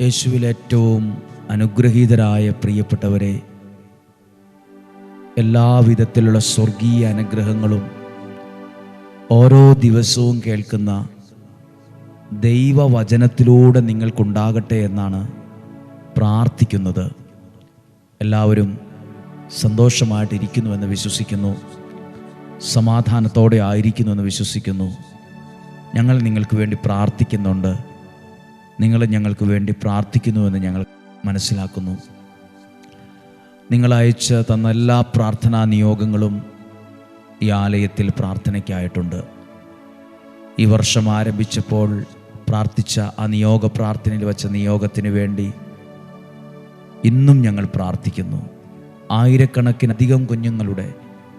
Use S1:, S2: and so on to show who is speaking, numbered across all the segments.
S1: യേശുവിൽ ഏറ്റവും അനുഗ്രഹീതരായ പ്രിയപ്പെട്ടവരെ എല്ലാവിധത്തിലുള്ള സ്വർഗീയ അനുഗ്രഹങ്ങളും ഓരോ ദിവസവും കേൾക്കുന്ന ദൈവവചനത്തിലൂടെ നിങ്ങൾക്കുണ്ടാകട്ടെ എന്നാണ് പ്രാർത്ഥിക്കുന്നത്. എല്ലാവരും സന്തോഷമായിട്ടിരിക്കുന്നുവെന്ന് വിശ്വസിക്കുന്നു. സമാധാനത്തോടെ ആയിരിക്കുന്നുവെന്ന് വിശ്വസിക്കുന്നു. ഞങ്ങൾ നിങ്ങൾക്ക് വേണ്ടി പ്രാർത്ഥിക്കുന്നുണ്ട്. നിങ്ങൾ ഞങ്ങൾക്ക് വേണ്ടി പ്രാർത്ഥിക്കുന്നുവെന്ന് ഞങ്ങൾ മനസ്സിലാക്കുന്നു. നിങ്ങളയച്ച് തന്ന എല്ലാ പ്രാർത്ഥനാ നിയോഗങ്ങളും ഈ ആലയത്തിൽ പ്രാർത്ഥനയ്ക്കായിട്ടുണ്ട്. ഈ വർഷം ആരംഭിച്ചപ്പോൾ പ്രാർത്ഥിച്ച ആ നിയോഗ പ്രാർത്ഥനയിൽ വച്ച നിയോഗത്തിന് വേണ്ടി ഇന്നും ഞങ്ങൾ പ്രാർത്ഥിക്കുന്നു. ആയിരക്കണക്കിനധികം കുഞ്ഞുങ്ങളുടെ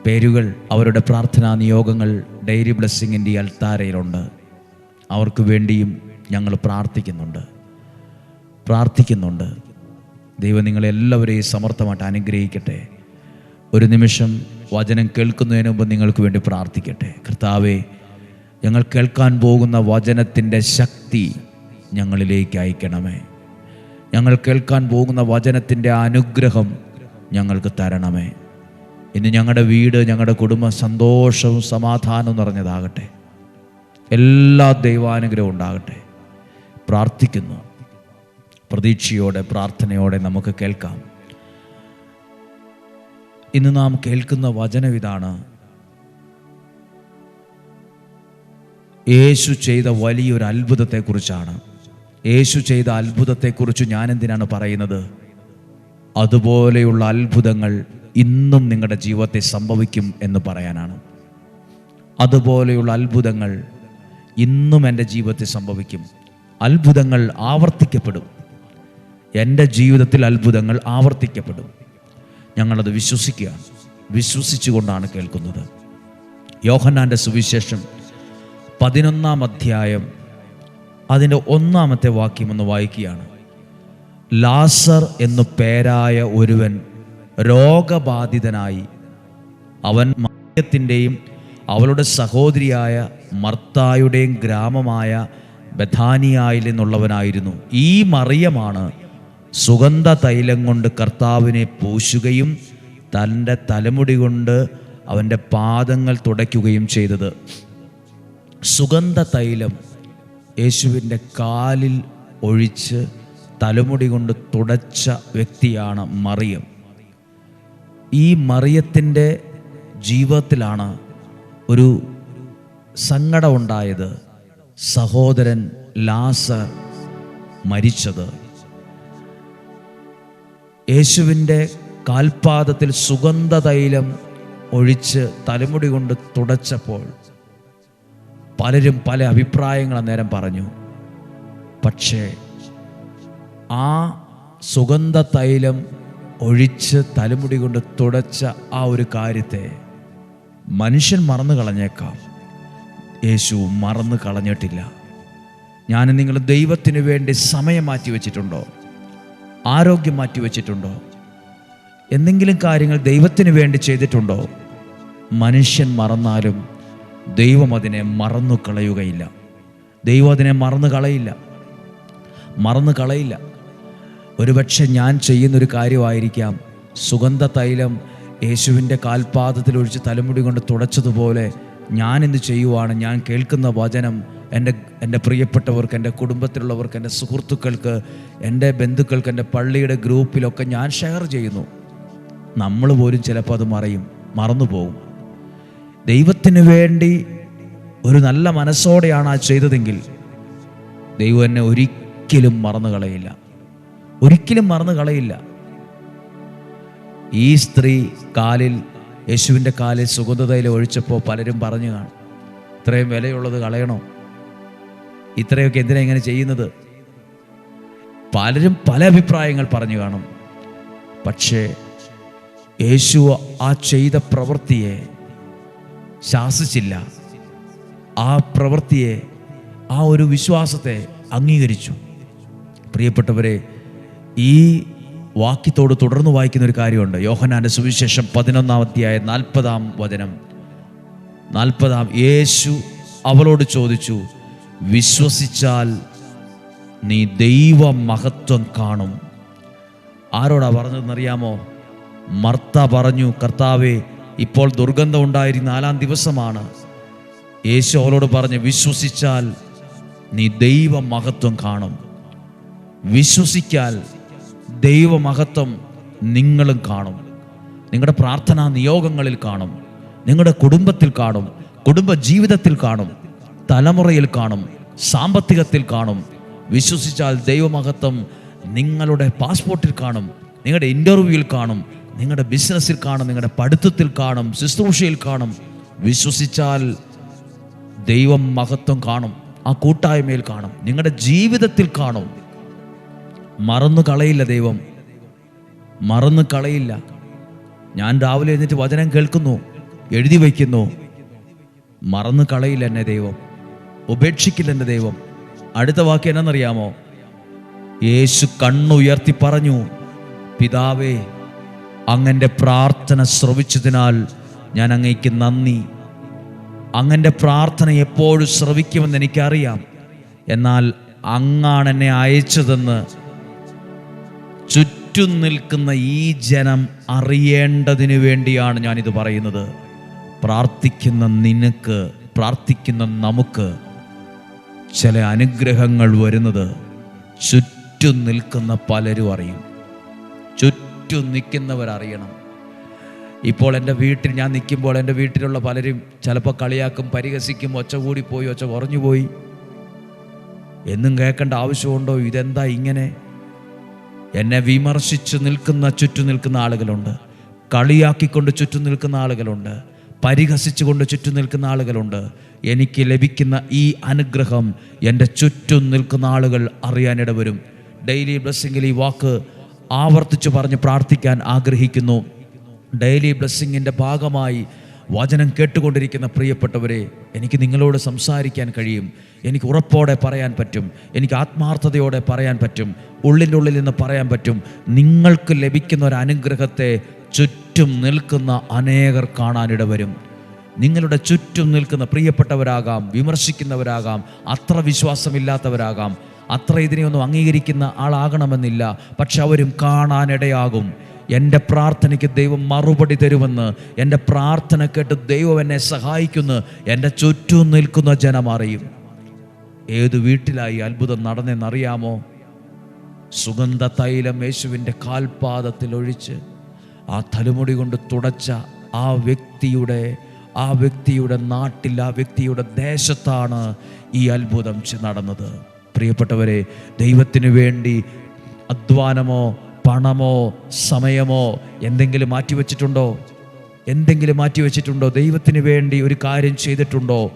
S1: പേരുകൾ അവരുടെ പ്രാർത്ഥനാ നിയോഗങ്ങൾ ഡെയിലി ബ്ലെസ്സിങ്ങിന്റെ അൽത്താരയിലുണ്ട്. അവർക്ക് വേണ്ടിയും ഞങ്ങൾ പ്രാർത്ഥിക്കുന്നുണ്ട്. പ്രാർത്ഥിക്കുന്നുണ്ട്. ദൈവം നിങ്ങളെല്ലാവരെയും സമർത്ഥമായിട്ട് അനുഗ്രഹിക്കട്ടെ. ഒരു നിമിഷം വചനം കേൾക്കുന്നതിന് മുമ്പ് നിങ്ങൾക്ക് വേണ്ടി പ്രാർത്ഥിക്കട്ടെ. കർത്താവെ ഞങ്ങൾ കേൾക്കാൻ പോകുന്ന വചനത്തിന്റെ ശക്തി ഞങ്ങളിലേക്ക് അയക്കണമേ. ഞങ്ങൾ കേൾക്കാൻ പോകുന്ന വചനത്തിന്റെ അനുഗ്രഹം ഞങ്ങൾക്ക് തരണമേ. ഇന്ന് ഞങ്ങളുടെ വീട് ഞങ്ങളുടെ കുടുംബം സന്തോഷവും സമാധാനവും നിറഞ്ഞതാകട്ടെ. എല്ലാ ദൈവാനുഗ്രഹവും ഉണ്ടാകട്ടെ. പ്രാർത്ഥിക്കുന്നു. പ്രതീക്ഷയോടെ പ്രാർത്ഥനയോടെ നമുക്ക് കേൾക്കാം. ഇന്ന് നാം കേൾക്കുന്ന വചനം ഇതാണ്. യേശു ചെയ്ത വലിയൊരു അത്ഭുതത്തെക്കുറിച്ചാണ്. യേശു ചെയ്ത അത്ഭുതത്തെക്കുറിച്ച് ഞാൻ എന്തിനാണ് പറയുന്നത്? അതുപോലെയുള്ള അത്ഭുതങ്ങൾ ഇന്നും നിങ്ങളുടെ ജീവിതത്തെ സംഭവിക്കും എന്ന് പറയാനാണ്. അതുപോലെയുള്ള അത്ഭുതങ്ങൾ ഇന്നും എന്റെ ജീവിതത്തിൽ സംഭവിക്കും. അത്ഭുതങ്ങൾ ആവർത്തിക്കപ്പെടും. എന്റെ ജീവിതത്തിൽ അത്ഭുതങ്ങൾ ആവർത്തിക്കപ്പെടും. ഞങ്ങളത് വിശ്വസിക്കുക. വിശ്വസിച്ചുകൊണ്ടാണ് കേൾക്കുന്നത്. യോഹന്നാന്റെ സുവിശേഷം പതിനൊന്നാം അധ്യായം അതിന്റെ ഒന്നാമത്തെ വാക്യം ഒന്ന് വായിക്കുകയാണ്. ലാസർ എന്നു പേരായ ഒരുവൻ രോഗബാധിതനായി അവൻ മയത്തിന്റെയും അവളുടെ സഹോദരിയായ മർത്തായുടെയും ഗ്രാമമായ ബഥാനിയായിൽ നിന്നുള്ളവനായിരുന്നു. ഈ മറിയമാണ് സുഗന്ധ തൈലം കൊണ്ട് കർത്താവിനെ പൂശുകയും തന്റെ തലമുടി കൊണ്ട് അവന്റെ പാദങ്ങൾ തുടയ്ക്കുകയും ചെയ്തത്. സുഗന്ധ തൈലം യേശുവിന്റെ കാലിൽ ഒഴിച്ച് തലമുടി കൊണ്ട് തുടച്ച വ്യക്തിയാണ് മറിയം. ഈ മറിയത്തിന്റെ ജീവിതത്തിലാണ് ഒരു സങ്കടമുണ്ടായത് സഹോദരൻ ലാസർ മരിച്ചത്. യേശുവിന്റെ കാൽപാദത്തിൽ സുഗന്ധ തൈലം ഒഴിച്ച് തലമുടി കൊണ്ട് തുടച്ചപ്പോൾ പലരും പല അഭിപ്രായങ്ങൾ അന്നേരം പറഞ്ഞു. പക്ഷേ ആ സുഗന്ധ തൈലം ഒഴിച്ച് തലമുടി കൊണ്ട് തുടച്ച ആ ഒരു കാര്യത്തെ മനുഷ്യൻ മറന്നു കളഞ്ഞേക്കാം യേശു മറന്നു കളഞ്ഞിട്ടില്ല. ഞാൻ നിങ്ങൾ ദൈവത്തിന് വേണ്ടി സമയം മാറ്റി വെച്ചിട്ടുണ്ടോ? ആരോഗ്യം മാറ്റി വെച്ചിട്ടുണ്ടോ? എന്തെങ്കിലും കാര്യങ്ങൾ ദൈവത്തിന് വേണ്ടി ചെയ്തിട്ടുണ്ടോ? മനുഷ്യൻ മറന്നാലും ദൈവം അതിനെ മറന്നു കളയുകയില്ല. ദൈവം അതിനെ മറന്നു കളയില്ല. മറന്നു കളയില്ല. ഒരുപക്ഷെ ഞാൻ ചെയ്യുന്നൊരു കാര്യമായിരിക്കാം. സുഗന്ധ തൈലം യേശുവിന്റെ കാൽപാദത്തിൽ ഒഴിച്ച് തലമുടി കൊണ്ട് തുടച്ചതുപോലെ ഞാൻ എന്ത് ചെയ്യുവാണ്? ഞാൻ കേൾക്കുന്ന വചനം എന്റെ എന്റെ പ്രിയപ്പെട്ടവർക്ക് എന്റെ കുടുംബത്തിലുള്ളവർക്ക് എന്റെ സുഹൃത്തുക്കൾക്ക് എന്റെ ബന്ധുക്കൾക്ക് എന്റെ പള്ളിയുടെ ഗ്രൂപ്പിലൊക്കെ ഞാൻ ഷെയർ ചെയ്യുന്നു. നമ്മൾ പോലും ചിലപ്പോൾ അത് മറയും മറന്നു പോകും. ദൈവത്തിന് വേണ്ടി ഒരു നല്ല മനസ്സോടെയാണ് ആ ചെയ്തതെങ്കിൽ ദൈവം എന്നെ ഒരിക്കലും മറന്നു കളയില്ല. ഒരിക്കലും മറന്നു കളയില്ല. ഈ സ്ത്രീ കാലിൽ യേശുവിന്റെ കാലിൽ സുഗന്ധതയിൽ ഒഴിച്ചപ്പോൾ പലരും പറഞ്ഞു കാണും ഇത്രയും വിലയുള്ളത് കളയണോ? ഇത്രയൊക്കെ എന്തിനാ ഇങ്ങനെ ചെയ്യുന്നത്? പലരും പല അഭിപ്രായങ്ങൾ പറഞ്ഞു കാണും പക്ഷേ യേശു ആ ചെയ്ത പ്രവൃത്തിയെ ശാസിച്ചില്ല. ആ പ്രവൃത്തിയെ ആ ഒരു വിശ്വാസത്തെ അംഗീകരിച്ചു. പ്രിയപ്പെട്ടവരെ ഈ വാക്യത്തോട് തുടർന്ന് വായിക്കുന്ന ഒരു കാര്യമുണ്ട്. യോഹനാന്റെ സുവിശേഷം പതിനൊന്നാം അധ്യായ നാൽപ്പതാം വചനം. നാൽപ്പതാം യേശു അവളോട് ചോദിച്ചു വിശ്വസിച്ചാൽ നീ ദൈവ മഹത്വം കാണും. ആരോടാ പറഞ്ഞതെന്നറിയാമോ? മർത്ത പറഞ്ഞു കർത്താവെ ഇപ്പോൾ ദുർഗന്ധം ഉണ്ടായിരുന്ന നാലാം ദിവസമാണ്. യേശു അവളോട് പറഞ്ഞ് വിശ്വസിച്ചാൽ നീ ദൈവ മഹത്വം കാണും. വിശ്വസിക്കാൽ ദൈവമഹത്വം നിങ്ങളും കാണും. നിങ്ങളുടെ പ്രാർത്ഥനാ നിയോഗങ്ങളിൽ കാണും. നിങ്ങളുടെ കുടുംബത്തിൽ കാണും. കുടുംബ ജീവിതത്തിൽ കാണും. തലമുറയിൽ കാണും. സാമ്പത്തികത്തിൽ കാണും. വിശ്വസിച്ചാൽ ദൈവമഹത്വം നിങ്ങളുടെ പാസ്പോർട്ടിൽ കാണും. നിങ്ങളുടെ ഇന്റർവ്യൂവിൽ കാണും. നിങ്ങളുടെ ബിസിനസ്സിൽ കാണും. നിങ്ങളുടെ പഠിത്തത്തിൽ കാണും. ശുശ്രൂഷയിൽ കാണും. വിശ്വസിച്ചാൽ ദൈവം മഹത്വം കാണും. ആ കൂട്ടായ്മയിൽ കാണും. നിങ്ങളുടെ ജീവിതത്തിൽ കാണും. മറന്നു കളയില്ല ദൈവം. മറന്നു കളയില്ല. ഞാൻ രാവിലെ എഴുന്നേറ്റ് വചനം കേൾക്കുന്നു എഴുതി വയ്ക്കുന്നു. മറന്നു കളയില്ല എന്നെ ദൈവം. ഉപേക്ഷിക്കില്ല എന്റെ ദൈവം. അടുത്ത വാക്ക് എന്നറിയാമോ യേശു കണ്ണുയർത്തി പറഞ്ഞു പിതാവേ അങ്ങന്റെ പ്രാർത്ഥന ശ്രവിച്ചതിനാൽ ഞാൻ അങ്ങയ്ക്ക് നന്ദി. അങ്ങന്റെ പ്രാർത്ഥന എപ്പോഴും ശ്രവിക്കുമെന്ന് എനിക്കറിയാം. എന്നാൽ അങ്ങാണ് എന്നെ അയച്ചതെന്ന് ചുറ്റും നിൽക്കുന്ന ഈ ജനം അറിയേണ്ടതിനു വേണ്ടിയാണ് ഞാനിത് പറയുന്നത്. പ്രാർത്ഥിക്കുന്ന നിനക്ക് പ്രാർത്ഥിക്കുന്ന നമുക്ക് ചില അനുഗ്രഹങ്ങൾ വരുന്നത് ചുറ്റും നിൽക്കുന്ന പലരും അറിയും. ചുറ്റും നിൽക്കുന്നവരറിയണം ഇപ്പോൾ എന്റെ വീട്ടിൽ ഞാൻ നിൽക്കുമ്പോൾ എന്റെ വീട്ടിലുള്ള പലരും ചിലപ്പോൾ കളിയാക്കും പരിഹസിക്കും ഒച്ച കൂടിപ്പോയി ഒച്ച കുറഞ്ഞു പോയി എന്നും കേൾക്കേണ്ട ആവശ്യമുണ്ടോ? ഇതെന്താ ഇങ്ങനെ? എന്നെ വിമർശിച്ച് നിൽക്കുന്ന ചുറ്റും നിൽക്കുന്ന ആളുകളുണ്ട്. കളിയാക്കിക്കൊണ്ട് ചുറ്റും നിൽക്കുന്ന ആളുകളുണ്ട്. പരിഹസിച്ചുകൊണ്ട് ചുറ്റും നിൽക്കുന്ന ആളുകളുണ്ട്. എനിക്ക് ലഭിക്കുന്ന ഈ അനുഗ്രഹം എന്റെ ചുറ്റും നിൽക്കുന്ന ആളുകൾ അറിയാനിട വരും ഡെയിലി ബ്ലെസ്സിങ്ങിൽ ഈ വാക്ക് ആവർത്തിച്ച് പറഞ്ഞ് പ്രാർത്ഥിക്കാൻ ആഗ്രഹിക്കുന്നു. ഡെയിലി ബ്ലെസ്സിങ്ങിന്റെ ഭാഗമായി വചനം കേട്ടുകൊണ്ടിരിക്കുന്ന പ്രിയപ്പെട്ടവരെ എനിക്ക് നിങ്ങളോട് സംസാരിക്കാൻ കഴിയും. എനിക്ക് ഉറപ്പോടെ പറയാൻ പറ്റും. എനിക്ക് ആത്മാർത്ഥതയോടെ പറയാൻ പറ്റും. ഉള്ളിന്റെ ഉള്ളിൽ നിന്ന് പറയാൻ പറ്റും. നിങ്ങൾക്ക് ലഭിക്കുന്ന ഒരു അനുഗ്രഹത്തെ ചുറ്റും നിൽക്കുന്ന അനേകർ കാണാനിട വരും. നിങ്ങളുടെ ചുറ്റും നിൽക്കുന്ന പ്രിയപ്പെട്ടവരാകാം വിമർശിക്കുന്നവരാകാം അത്ര വിശ്വാസമില്ലാത്തവരാകാം. അത്ര ഇതിനെയൊന്നും അംഗീകരിക്കുന്ന ആളാകണമെന്നില്ല. പക്ഷെ അവരും കാണാനിടയാകും. എന്റെ പ്രാർത്ഥനയ്ക്ക് ദൈവം മറുപടി തരുമെന്ന് എന്റെ പ്രാർത്ഥന കേട്ട് ദൈവം എന്നെ സഹായിക്കുന്നു എന്റെ ചുറ്റും നിൽക്കുന്ന ജനം അറിയും. ഏത് വീട്ടിലായി അത്ഭുതം നടന്നെന്നറിയാമോ സുഗന്ധ തൈലം യേശുവിന്റെ കാൽപാദത്തിൽ ഒഴിച്ച് ആ തലമുടി കൊണ്ട് തുടച്ച ആ വ്യക്തിയുടെ ആ വ്യക്തിയുടെ നാട്ടിൽ ആ വ്യക്തിയുടെ ദേശത്താണ് ഈ അത്ഭുതം നടന്നത്. പ്രിയപ്പെട്ടവരെ ദൈവത്തിന് വേണ്ടി അധ്വാനമോ പണമോ സമയമോ എന്തെങ്കിലും മാറ്റിവെച്ചിട്ടുണ്ടോ? എന്തെങ്കിലും മാറ്റിവെച്ചിട്ടുണ്ടോ? ദൈവത്തിന് വേണ്ടി ഒരു കാര്യം ചെയ്തിട്ടുണ്ടോ?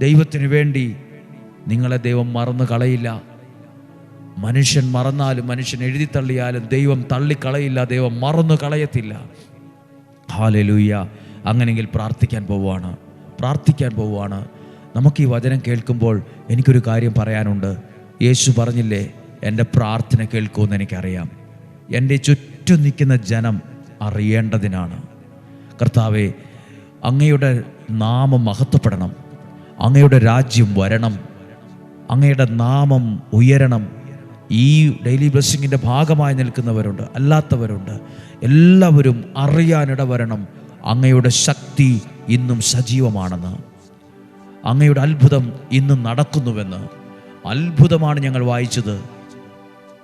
S1: ദൈവത്തിന് വേണ്ടി നിങ്ങളെ ദൈവം മറന്നു കളയില്ല. മനുഷ്യൻ മറന്നാലും മനുഷ്യൻ എഴുതി തള്ളിയാലും ദൈവം തള്ളിക്കളയില്ല ദൈവം മറന്നു കളയത്തില്ല. ഹാലലൂയ്യ അങ്ങനെങ്കിൽ പ്രാർത്ഥിക്കാൻ പോവുകയാണ്. പ്രാർത്ഥിക്കാൻ പോവുകയാണ്. നമുക്ക് ഈ വചനം കേൾക്കുമ്പോൾ എനിക്കൊരു കാര്യം പറയാനുണ്ട്. യേശു പറഞ്ഞില്ലേ എന്റെ പ്രാർത്ഥന കേൾക്കുമെന്ന് എനിക്കറിയാം. എന്റെ ചുറ്റും നിൽക്കുന്ന ജനം അറിയേണ്ടതിനാണ്. കർത്താവെ അങ്ങയുടെ നാമം മഹത്വപ്പെടണം. അങ്ങയുടെ രാജ്യം വരണം. അങ്ങയുടെ നാമം ഉയരണം. ഈ ഡെയിലി ബ്ലെസ്സിങ്ങിന്റെ ഭാഗമായി നിൽക്കുന്നവരുണ്ട് അല്ലാത്തവരുണ്ട്. എല്ലാവരും അറിയാനിട വരണം അങ്ങയുടെ ശക്തി ഇന്നും സജീവമാണെന്ന്. അങ്ങയുടെ അത്ഭുതം ഇന്നും നടക്കുന്നുവെന്ന്. അത്ഭുതമാണ് ഞങ്ങൾ വായിച്ചത്.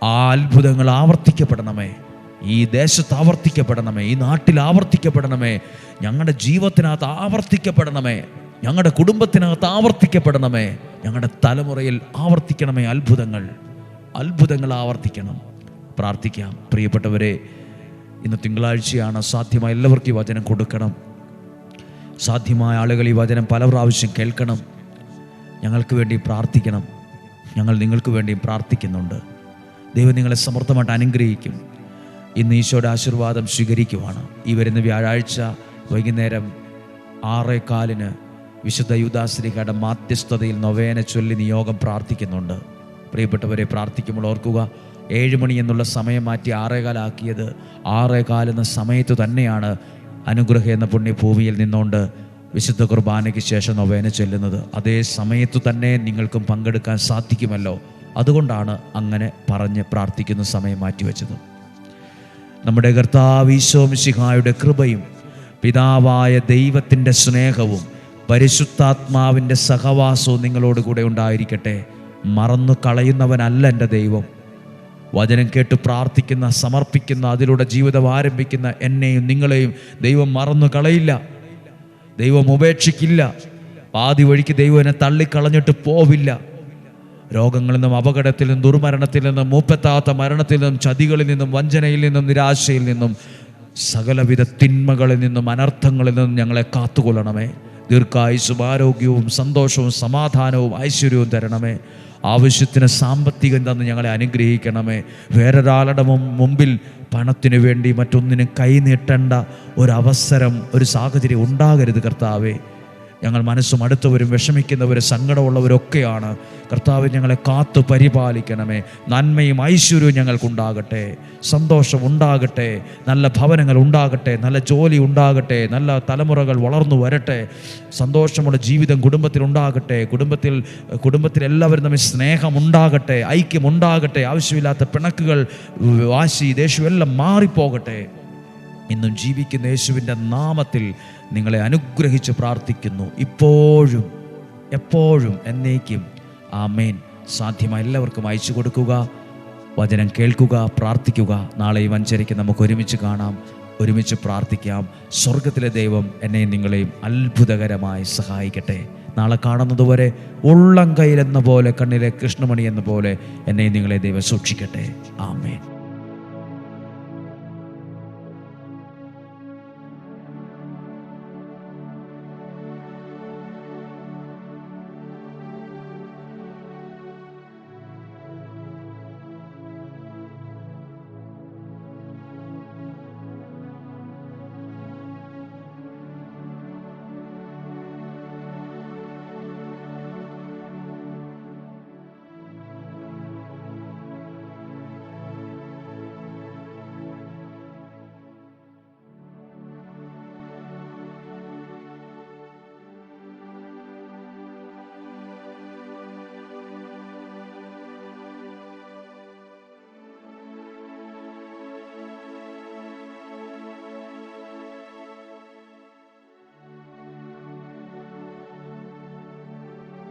S1: ആ അത്ഭുതങ്ങൾ ആവർത്തിക്കപ്പെടണമേ. ഈ ദേശത്ത് ആവർത്തിക്കപ്പെടണമേ. ഈ നാട്ടിൽ ആവർത്തിക്കപ്പെടണമേ. ഞങ്ങളുടെ ജീവിതത്തിനകത്ത് ആവർത്തിക്കപ്പെടണമേ. ഞങ്ങളുടെ കുടുംബത്തിനകത്ത് ആവർത്തിക്കപ്പെടണമേ. ഞങ്ങളുടെ തലമുറയിൽ ആവർത്തിക്കണമേ അത്ഭുതങ്ങൾ. അത്ഭുതങ്ങൾ ആവർത്തിക്കണം. പ്രാർത്ഥിക്കാം. പ്രിയപ്പെട്ടവരെ ഇന്ന് തിങ്കളാഴ്ചയാണ് സാധ്യമായ എല്ലാവർക്കും ഈ വചനം കൊടുക്കണം. സാധ്യമായ ആളുകൾ ഈ വചനം പല പ്രാവശ്യം കേൾക്കണം. ഞങ്ങൾക്ക് വേണ്ടി പ്രാർത്ഥിക്കണം. ഞങ്ങൾ നിങ്ങൾക്ക് വേണ്ടി പ്രാർത്ഥിക്കുന്നുണ്ട്. ദൈവം നിങ്ങളെ സമർത്ഥമായിട്ട് അനുഗ്രഹിക്കും. ഇന്ന് ഈശോയുടെ ആശീർവാദം സ്വീകരിക്കുവാണ്. ഈ വരുന്ന വ്യാഴാഴ്ച വൈകുന്നേരം ആറേ കാലിന് വിശുദ്ധ യുദാശ്രീകയുടെ മാധ്യസ്ഥതയിൽ നൊവേന ചൊല്ലി നിയോഗം പ്രാർത്ഥിക്കുന്നുണ്ട്. പ്രിയപ്പെട്ടവരെ പ്രാർത്ഥിക്കുമ്പോൾ ഓർക്കുക ഏഴ് മണി എന്നുള്ള സമയം മാറ്റി ആറേകാലാക്കിയത് ആറേകാൽ എന്ന സമയത്ത് തന്നെയാണ് അനുഗ്രഹം എന്ന പുണ്യഭൂമിയിൽ നിന്നുകൊണ്ട് വിശുദ്ധ കുർബാനയ്ക്ക് ശേഷം നൊവേന ചൊല്ലുന്നത്. അതേ സമയത്തു തന്നെ നിങ്ങൾക്കും പങ്കെടുക്കാൻ സാധിക്കുമല്ലോ. അതുകൊണ്ടാണ് അങ്ങനെ പറഞ്ഞ് പ്രാർത്ഥിക്കുന്ന സമയം മാറ്റിവെച്ചത്. നമ്മുടെ കർത്താവീശോം ശിഹായുടെ കൃപയും പിതാവായ ദൈവത്തിന്റെ സ്നേഹവും പരിശുദ്ധാത്മാവിന്റെ സഹവാസവും നിങ്ങളോട് കൂടെ ഉണ്ടായിരിക്കട്ടെ. മറന്നു കളയുന്നവനല്ല എന്റെ ദൈവം. വചനം കേട്ട് പ്രാർത്ഥിക്കുന്ന സമർപ്പിക്കുന്ന അതിലൂടെ ജീവിതം ആരംഭിക്കുന്ന എന്നെയും നിങ്ങളെയും ദൈവം മറന്നു കളയില്ല. ദൈവം ഉപേക്ഷിക്കില്ല. പാതി വഴിക്ക് ദൈവം എന്നെ തള്ളിക്കളഞ്ഞിട്ട് പോവില്ല. രോഗങ്ങളിൽ നിന്നും അപകടത്തിൽ നിന്നും ദുർമരണത്തിൽ നിന്നും മൂപ്പെത്താത്ത മരണത്തിൽ നിന്നും ചതികളിൽ നിന്നും വഞ്ചനയിൽ നിന്നും നിരാശയിൽ നിന്നും സകലവിധ തിന്മകളിൽ നിന്നും അനർത്ഥങ്ങളിൽ നിന്നും ഞങ്ങളെ കാത്തുകൊള്ളണമേ. ദീർഘായുസും ആരോഗ്യവും സന്തോഷവും സമാധാനവും ഐശ്വര്യവും തരണമേ. ആവശ്യത്തിന് സാമ്പത്തികം തന്ന് ഞങ്ങളെ അനുഗ്രഹിക്കണമേ. വേറൊരാളുടെ മുമ്പിൽ പണത്തിനു വേണ്ടി മറ്റൊന്നിനും കൈനീട്ടേണ്ട ഒരവസരം ഒരു സാഹചര്യം ഉണ്ടാകരുത് കർത്താവേ. ഞങ്ങൾ മനസ്സും അടുത്തവരും വിഷമിക്കുന്നവരും സങ്കടമുള്ളവരൊക്കെയാണ്. കർത്താവ് ഞങ്ങളെ കാത്തു പരിപാലിക്കണമേ. നന്മയും ഐശ്വര്യവും ഞങ്ങൾക്കുണ്ടാകട്ടെ. സന്തോഷം ഉണ്ടാകട്ടെ. നല്ല ഭവനങ്ങൾ ഉണ്ടാകട്ടെ. നല്ല ജോലി ഉണ്ടാകട്ടെ. നല്ല തലമുറകൾ വളർന്നു വരട്ടെ. സന്തോഷമുള്ള ജീവിതം കുടുംബത്തിൽ ഉണ്ടാകട്ടെ. കുടുംബത്തിൽ കുടുംബത്തിൽ സ്നേഹം ഉണ്ടാകട്ടെ. ഐക്യം ഉണ്ടാകട്ടെ. ആവശ്യമില്ലാത്ത പിണക്കുകൾ വാശി ദേഷ്യം എല്ലാം മാറിപ്പോകട്ടെ. ഇന്നും ജീവിക്കുന്ന യേശുവിന്റെ നാമത്തിൽ നിങ്ങളെ അനുഗ്രഹിച്ച് പ്രാർത്ഥിക്കുന്നു. ഇപ്പോഴും എപ്പോഴും എന്നേക്കും. ആമേൻ. സാധ്യമായ എല്ലാവർക്കും അയച്ചു കൊടുക്കുക വചനം കേൾക്കുക പ്രാർത്ഥിക്കുക. നാളെയും അഞ്ചരയ്ക്ക് നമുക്ക് ഒരുമിച്ച് കാണാം ഒരുമിച്ച് പ്രാർത്ഥിക്കാം. സ്വർഗത്തിലെ ദൈവം എന്നെയും നിങ്ങളെയും അത്ഭുതകരമായി സഹായിക്കട്ടെ. നാളെ കാണുന്നതുവരെ ഉള്ളം കയ്യിലെന്ന പോലെ കണ്ണിലെ കൃഷ്ണമണി എന്ന പോലെ എന്നെയും നിങ്ങളെ ദൈവം സൂക്ഷിക്കട്ടെ. ആമേൻ.